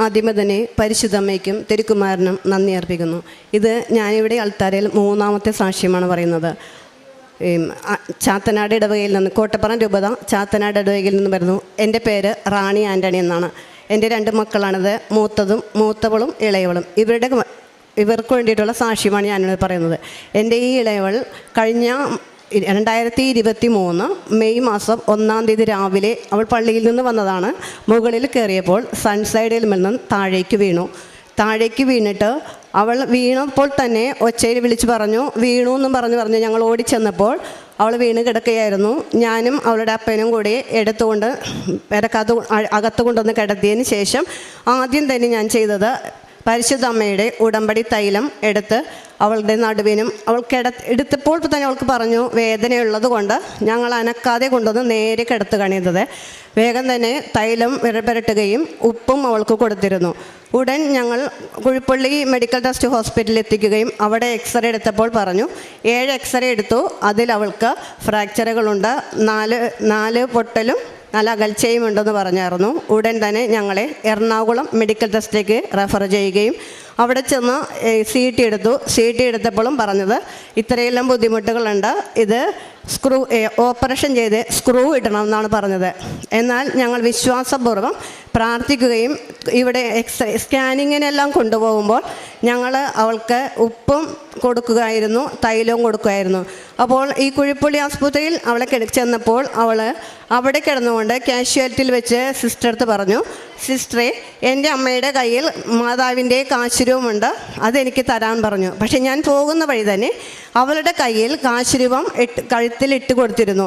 ആദ്യമേ പരിശുദ്ധമ്മയ്ക്കും തിരുക്കുമാരനും നന്ദി അർപ്പിക്കുന്നു. ഇത് ഞാനിവിടെ അൾത്താരയിൽ മൂന്നാമത്തെ സാക്ഷ്യമാണ് പറയുന്നത്. ചാത്തനാട് ഇടവകയിൽ നിന്ന് കോട്ടപ്പുറം രൂപത ചാത്തനാട് ഇടവകയിൽ നിന്ന് വരുന്നു. എന്റെ പേര് റാണി ആന്റണി എന്നാണ്. എന്റെ രണ്ട് മക്കളാണിത്. മൂത്തതും മൂത്തവളും ഇളയവളും. ഇവരുടെ ഇവർക്ക് വേണ്ടിയിട്ടുള്ള സാക്ഷ്യമാണ് ഞാനിവിടെ പറയുന്നത്. എന്റെ ഈ ഇളയവൾ കഴിഞ്ഞ രണ്ടായിരത്തി ഇരുപത്തി മൂന്ന് മെയ് മാസം ഒന്നാം തീയതി രാവിലെ അവൾ പള്ളിയിൽ നിന്ന് വന്നതാണ്. മുകളിൽ കയറിയപ്പോൾ സൺസൈഡിൽ നിന്നും താഴേക്ക് വീണു. താഴേക്ക് വീണിട്ട് അവൾ വീണപ്പോൾ തന്നെ ഒച്ചയിൽ വിളിച്ച് പറഞ്ഞു വീണു എന്നും പറഞ്ഞു പറഞ്ഞു ഞങ്ങൾ ഓടിച്ചെന്നപ്പോൾ അവൾ വീണ് കിടക്കുകയായിരുന്നു. ഞാനും അവളുടെ അപ്പനും കൂടി എടുത്തുകൊണ്ട് പെരക്കകത്ത് അകത്ത് കൊണ്ടുവന്ന് കിടത്തിയതിന് ശേഷം ആദ്യം തന്നെ ഞാൻ ചെയ്തത് പരിശുദ്ധ അമ്മയുടെ ഉടമ്പടി തൈലം എടുത്ത് അവളുടെ നടുവിനും അവൾ കിട എടുത്തപ്പോൾ തന്നെ അവൾക്ക് പറഞ്ഞു വേദനയുള്ളത് കൊണ്ട് ഞങ്ങൾ അനക്കാതെ കൊണ്ടുവന്ന് നേരെ കിടത്ത് കണിയുന്നത്. വേഗം തന്നെ തൈലം വിരപുരട്ടുകയും ഉപ്പും അവൾക്ക് കൊടുത്തിരുന്നു. ഉടൻ ഞങ്ങൾ കുഴിപ്പള്ളി മെഡിക്കൽ ട്രസ്റ്റ് ഹോസ്പിറ്റലിൽ എത്തിക്കുകയും അവിടെ എക്സ്റേ എടുത്തപ്പോൾ പറഞ്ഞു ഏഴ് എക്സ്റേ എടുത്തു അതിൽ അവൾക്ക് ഫ്രാക്ചറുകളുണ്ട് നാല് നാല് പൊട്ടലും നല്ല അകൽച്ചയും ഉണ്ടെന്ന് പറഞ്ഞായിരുന്നു. ഉടൻ തന്നെ ഞങ്ങളെ എറണാകുളം മെഡിക്കൽ ടെസ്റ്റിലേക്ക് റെഫർ ചെയ്യുകയും അവിടെ ചെന്ന് സി ടി എടുത്തു. സി ടി എടുത്തപ്പോഴും പറഞ്ഞത് ഇത്രയെല്ലാം ബുദ്ധിമുട്ടുകളുണ്ട്. ഇത് സ്ക്രൂ ഓപ്പറേഷൻ ചെയ്ത് സ്ക്രൂ ഇടണം എന്നാണ് പറഞ്ഞത്. എന്നാൽ ഞങ്ങൾ വിശ്വാസപൂർവം പ്രാർത്ഥിക്കുകയും ഇവിടെ എക്സ് സ്കാനിങ്ങിനെല്ലാം കൊണ്ടുപോകുമ്പോൾ ഞങ്ങൾ അവൾക്ക് ഉപ്പും കൊടുക്കുകയായിരുന്നു തൈലവും കൊടുക്കുമായിരുന്നു അപ്പോൾ ഈ കുഴിപ്പുള്ളി ആസ്പത്രിയിൽ അവളെ ചെന്നപ്പോൾ അവൾ അവിടെ കിടന്നുകൊണ്ട് കാഷ്വാലിറ്റിയിൽ വെച്ച് സിസ്റ്റർ അടുത്ത് പറഞ്ഞു സിസ്റ്ററെ എന്റെ അമ്മയുടെ കയ്യിൽ മാതാവിന്റെ കാശുരൂപമുണ്ട്. അതെനിക്ക് തരാൻ പറഞ്ഞു. പക്ഷെ ഞാൻ പോകുന്ന വഴി തന്നെ അവളുടെ കയ്യിൽ കാശുരൂപം ഇട്ട് കഴുത്തിൽ ഇട്ട് കൊടുത്തിരുന്നു.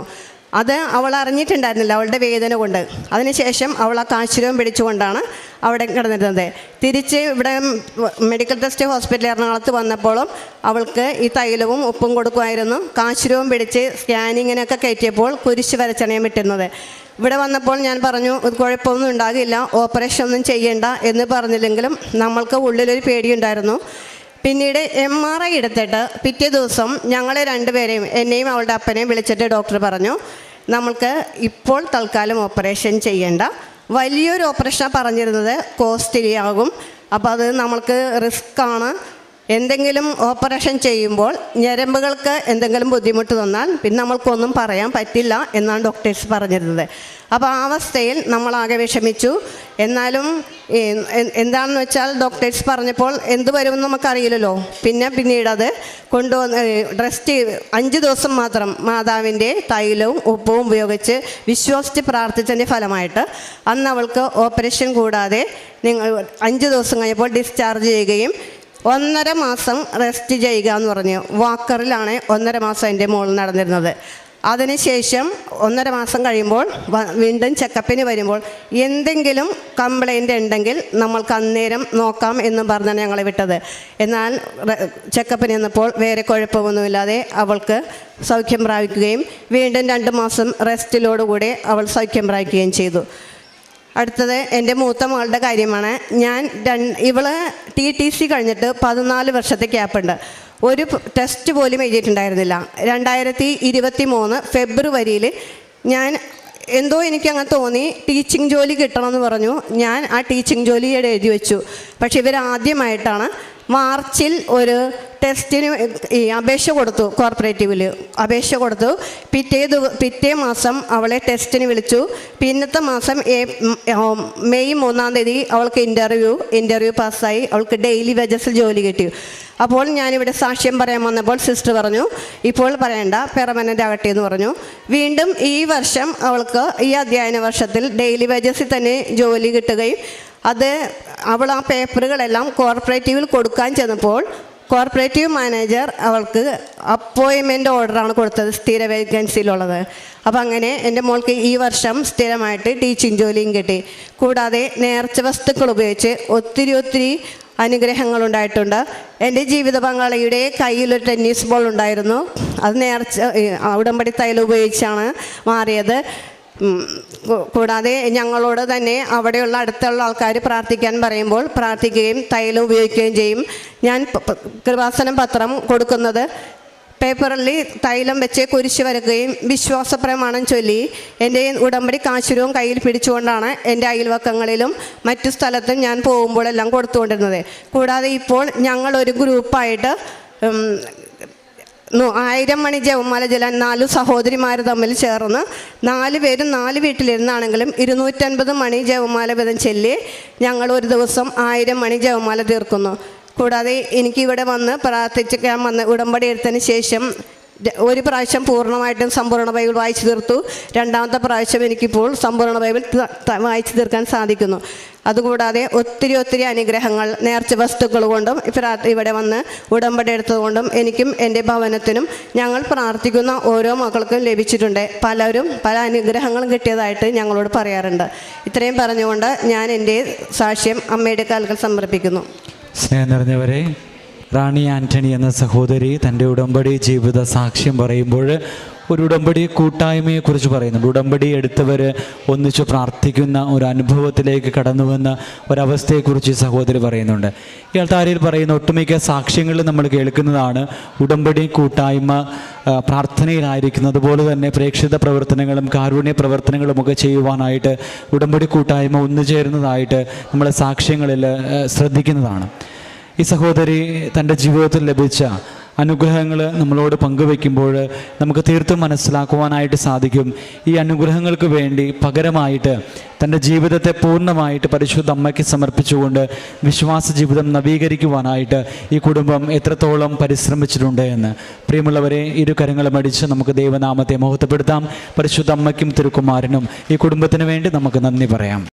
അത് അവൾ അറിഞ്ഞിട്ടുണ്ടായിരുന്നില്ല അവളുടെ വേദന കൊണ്ട്. അതിനുശേഷം അവൾ ആ കാശുരൂപം പിടിച്ചുകൊണ്ടാണ് അവിടെ കിടന്നിരുന്നത്. തിരിച്ച് ഇവിടെ മെഡിക്കൽ ടെസ്റ്റ് ഹോസ്പിറ്റൽ എറണാകുളത്ത് വന്നപ്പോഴും അവൾക്ക് ഈ തൈലവും ഉപ്പും കൊടുക്കുമായിരുന്നു. കാശുരൂപം പിടിച്ച് സ്കാനിങ്ങിനൊക്കെ കയറ്റിയപ്പോൾ കുരിശ് വരച്ചണയം വിട്ടുന്നത് ഇവിടെ വന്നപ്പോൾ ഞാൻ പറഞ്ഞു കുഴപ്പമൊന്നും ഉണ്ടാകില്ല ഓപ്പറേഷൻ ഒന്നും ചെയ്യേണ്ട എന്ന് പറഞ്ഞില്ലെങ്കിലും നമ്മൾക്ക് ഉള്ളിലൊരു പേടിയുണ്ടായിരുന്നു. പിന്നീട് എം ആർ ഐ എടുത്തിട്ട് പിറ്റേ ദിവസം ഞങ്ങളെ രണ്ടുപേരെയും എന്നെയും അവളുടെ അപ്പനെയും വിളിച്ചിട്ട് ഡോക്ടർ പറഞ്ഞു നമ്മൾക്ക് ഇപ്പോൾ തൽക്കാലം ഓപ്പറേഷൻ ചെയ്യേണ്ട. വലിയൊരു ഓപ്പറേഷനാണ് പറഞ്ഞിരുന്നത് കോസ്റ്റ്ലി ആകും. അപ്പോൾ അത് നമ്മൾക്ക് റിസ്ക് ആണ്. എന്തെങ്കിലും ഓപ്പറേഷൻ ചെയ്യുമ്പോൾ ഞരമ്പുകൾക്ക് എന്തെങ്കിലും ബുദ്ധിമുട്ട് തന്നാൽ പിന്നെ നമ്മൾക്കൊന്നും പറയാൻ പറ്റില്ല എന്നാണ് ഡോക്ടേഴ്സ് പറഞ്ഞിരുന്നത്. അപ്പോൾ ആ അവസ്ഥയിൽ നമ്മളാകെ വിഷമിച്ചു. എന്നാലും എന്താണെന്ന് വെച്ചാൽ ഡോക്ടേഴ്സ് പറഞ്ഞപ്പോൾ എന്ത് വരുമെന്ന് നമുക്കറിയില്ലല്ലോ. പിന്നെ പിന്നീട് അത് കൊണ്ടുവന്ന് റെസ്റ്റ് അഞ്ച് ദിവസം മാത്രം മാതാവിന്റെ തൈലവും ഉപ്പും ഉപയോഗിച്ച് വിശ്വസിച്ച് പ്രാർത്ഥിച്ചതിന്റെ ഫലമായിട്ട് അന്ന് അവൾക്ക് ഓപ്പറേഷൻ കൂടാതെ നിങ്ങൾ അഞ്ച് ദിവസം കഴിഞ്ഞപ്പോൾ ഡിസ്ചാർജ് ചെയ്യുകയും ഒന്നര മാസം റെസ്റ്റ് ചെയ്യുക എന്ന് പറഞ്ഞു. വാക്കറിലാണ് ഒന്നര മാസം എന്റെ മോൾ നടന്നിരുന്നത്. അതിനുശേഷം ഒന്നര മാസം കഴിയുമ്പോൾ വീണ്ടും ചെക്കപ്പിന് വരുമ്പോൾ എന്തെങ്കിലും കംപ്ലൈന്റ് ഉണ്ടെങ്കിൽ നമ്മൾക്ക് അന്നേരം നോക്കാം എന്ന് പറഞ്ഞാണ് ഞങ്ങളെ വിട്ടത്. എന്നാൽ ചെക്കപ്പിന് ചെന്നപ്പോൾ വേറെ കുഴപ്പമൊന്നുമില്ലാതെ അവൾക്ക് സൗഖ്യം പ്രാപിക്കുകയും വീണ്ടും രണ്ട് മാസം റെസ്റ്റിലോടുകൂടി അവൾ സൗഖ്യം പ്രാപിക്കുകയും ചെയ്തു. അടുത്തത് എന്റെ മൂത്ത മകളുടെ കാര്യമാണ്. ഞാൻ രണ്ട് ഇവൾ ടി ടി സി കഴിഞ്ഞിട്ട് പതിനാല് വർഷത്തെ ഗ്യാപ്പുണ്ട് ഒരു ടെസ്റ്റ് പോലും എഴുതിയിട്ടുണ്ടായിരുന്നില്ല. രണ്ടായിരത്തി ഇരുപത്തി മൂന്ന് ഫെബ്രുവരിയിൽ ഞാൻ എന്തോ എനിക്ക് അങ്ങനെ തോന്നി ടീച്ചിങ് ജോലി കിട്ടണമെന്ന് പറഞ്ഞു. ഞാൻ ആ ടീച്ചിങ് ജോലിയുടെ എഴുതി വെച്ചു. പക്ഷെ ഇവർ ആദ്യമായിട്ടാണ് മാർച്ചിൽ ഒരു ടെസ്റ്റിന് ഈ അപേക്ഷ കൊടുത്തു കോർപ്പറേറ്റീവിൽ അപേക്ഷ കൊടുത്തു. പിറ്റേ പിറ്റേ മാസം അവളെ ടെസ്റ്റിന് വിളിച്ചു. പിന്നത്തെ മാസം മെയ് മൂന്നാം തീയതി അവൾക്ക് ഇന്റർവ്യൂ ഇന്റർവ്യൂ പാസ്സായി. അവൾക്ക് ഡെയിലി വെജസിൽ ജോലി കിട്ടി. അപ്പോൾ ഞാനിവിടെ സാക്ഷ്യം പറയാൻ വന്നപ്പോൾ സിസ്റ്റർ പറഞ്ഞു ഇപ്പോൾ പറയണ്ട പെർമനന്റ് ആകട്ടെ എന്ന് പറഞ്ഞു. വീണ്ടും ഈ വർഷം അവൾക്ക് ഈ അധ്യയന വർഷത്തിൽ ഡെയിലി വേജസിൽ തന്നെ ജോലി കിട്ടുകയും അത് അവൾ ആ പേപ്പറുകളെല്ലാം കോർപ്പറേറ്റീവിൽ കൊടുക്കാൻ ചെന്നപ്പോൾ കോർപ്പറേറ്റീവ് മാനേജർ അവൾക്ക് അപ്പോയിൻമെന്റ് ഓർഡറാണ് കൊടുത്തത് സ്ഥിര വേക്കൻസിയിലുള്ളത്. അപ്പം അങ്ങനെ എന്റെ മോൾക്ക് ഈ വർഷം സ്ഥിരമായിട്ട് ടീച്ചിങ് ജോലിയും കിട്ടി. കൂടാതെ നേർച്ച വസ്തുക്കൾ ഉപയോഗിച്ച് ഒത്തിരി ഒത്തിരി അനുഗ്രഹങ്ങളുണ്ടായിട്ടുണ്ട് എന്റെ ജീവിത പങ്കാളിയുടെ കയ്യിലൊരു ടെന്നീസ് ബോൾ ഉണ്ടായിരുന്നു. അത് നേർച്ച ഉടമ്പടി തൈലം ഉപയോഗിച്ചാണ് മാറിയത്. കൂടാതെ ഞങ്ങളോട് തന്നെ അവിടെയുള്ള അടുത്തുള്ള ആൾക്കാർ പ്രാർത്ഥിക്കാൻ പറയുമ്പോൾ പ്രാർത്ഥിക്കുകയും തൈലം ഉപയോഗിക്കുകയും ചെയ്യും. ഞാൻ കൃപാസനം പത്രം കൊടുക്കുന്നത് പേപ്പറിൽ തൈലം വെച്ച് കുരിശ് വരക്കുകയും വിശ്വാസ പ്രമാണം ചൊല്ലി എന്റെ ഉടമ്പടി കാശുരവും കയ്യിൽ പിടിച്ചുകൊണ്ടാണ് എന്റെ അയൽവക്കങ്ങളിലും മറ്റു സ്ഥലത്തും ഞാൻ പോകുമ്പോഴെല്ലാം കൊടുത്തുകൊണ്ടിരുന്നത്. കൂടാതെ ഇപ്പോൾ ഞങ്ങളൊരു ഗ്രൂപ്പായിട്ട് ആയിരം മണി ജവമാല ജലാൻ നാല് സഹോദരിമാർ തമ്മിൽ ചേർന്ന് നാല് പേരും നാല് വീട്ടിലിരുന്നാണെങ്കിലും ഇരുന്നൂറ്റൻപത് മണി ജവമാല വീതം ചൊല്ലി ഞങ്ങൾ ഒരു ദിവസം ആയിരം മണി ജവമാല തീർക്കുന്നു. കൂടാതെ എനിക്കിവിടെ വന്ന് പ്രാർത്ഥിക്കാൻ വന്ന് ഉടമ്പടി എടുത്തതിന് ശേഷം ഒരു പ്രാവശ്യം പൂർണമായിട്ടും സമ്പൂർണ ബൈബിൾ വായിച്ചു തീർത്തു. രണ്ടാമത്തെ പ്രാവശ്യം എനിക്കിപ്പോൾ സമ്പൂർണ ബൈബിൾ വായിച്ചു തീർക്കാൻ സാധിക്കുന്നു. അതുകൂടാതെ ഒത്തിരി ഒത്തിരി അനുഗ്രഹങ്ങൾ നേർച്ച വസ്തുക്കൾ കൊണ്ടും ഇവിടെ വന്ന് ഉടമ്പടി എടുത്തതുകൊണ്ടും എനിക്കും എന്റെ ഭവനത്തിനും ഞങ്ങൾ പ്രാർത്ഥിക്കുന്ന ഓരോ മക്കൾക്കും ലഭിച്ചിട്ടുണ്ട്. പലരും പല അനുഗ്രഹങ്ങളും കിട്ടിയതായിട്ട് ഞങ്ങളോട് പറയാറുണ്ട്. ഇത്രയും പറഞ്ഞുകൊണ്ട് ഞാൻ എന്റെ സാക്ഷ്യം അമ്മയുടെ കാൽക്കൽ സമർപ്പിക്കുന്നു. സ്നേഹം നിറഞ്ഞവരെ റാണി ആന്റണി എന്ന സഹോദരി തന്റെ ഉടമ്പടി ജീവിത സാക്ഷ്യം പറയുമ്പോൾ ഒരു ഉടമ്പടി കൂട്ടായ്മയെക്കുറിച്ച് പറയുന്നുണ്ട്. ഉടമ്പടി എടുത്തവർ ഒന്നിച്ച് പ്രാർത്ഥിക്കുന്ന ഒരു അനുഭവത്തിലേക്ക് കടന്നുവന്ന ഒരവസ്ഥയെക്കുറിച്ച് ഈ സഹോദരി പറയുന്നുണ്ട്. ഇയാൾ താരയിൽ പറയുന്ന ഒട്ടുമിക്ക സാക്ഷ്യങ്ങളിൽ നമ്മൾ കേൾക്കുന്നതാണ് ഉടമ്പടി കൂട്ടായ്മ പ്രാർത്ഥനയിലായിരിക്കുന്നത് അതുപോലെ തന്നെ പ്രേക്ഷിത പ്രവർത്തനങ്ങളും കാരുണ്യ പ്രവർത്തനങ്ങളും ഒക്കെ ചെയ്യുവാനായിട്ട് ഉടമ്പടി കൂട്ടായ്മ ഒന്നുചേരുന്നതായിട്ട് നമ്മളെ സാക്ഷ്യങ്ങളിൽ ശ്രദ്ധിക്കുന്നതാണ്. ഈ സഹോദരി തന്റെ ജീവിതത്തിൽ ലഭിച്ച അനുഗ്രഹങ്ങൾ നമ്മളോട് പങ്കുവെക്കുമ്പോൾ നമുക്ക് തീർത്തും മനസ്സിലാക്കുവാനായിട്ട് സാധിക്കും. ഈ അനുഗ്രഹങ്ങൾക്ക് വേണ്ടി പകരമായിട്ട് തന്റെ ജീവിതത്തെ പൂർണമായിട്ട് പരിശുദ്ധ അമ്മയ്ക്ക് സമർപ്പിച്ചുകൊണ്ട് വിശ്വാസ ജീവിതം നവീകരിക്കുവാനായിട്ട് ഈ കുടുംബം എത്രത്തോളം പരിശ്രമിച്ചിട്ടുണ്ട് എന്ന്. പ്രിയമുള്ളവരെ ഇരു കരങ്ങളും അടിച്ച് നമുക്ക് ദൈവനാമത്തെ മഹത്വപ്പെടുത്താം. പരിശുദ്ധ അമ്മയ്ക്കും തിരുക്കുമാരനും ഈ കുടുംബത്തിന് വേണ്ടി നമുക്ക് നന്ദി പറയാം.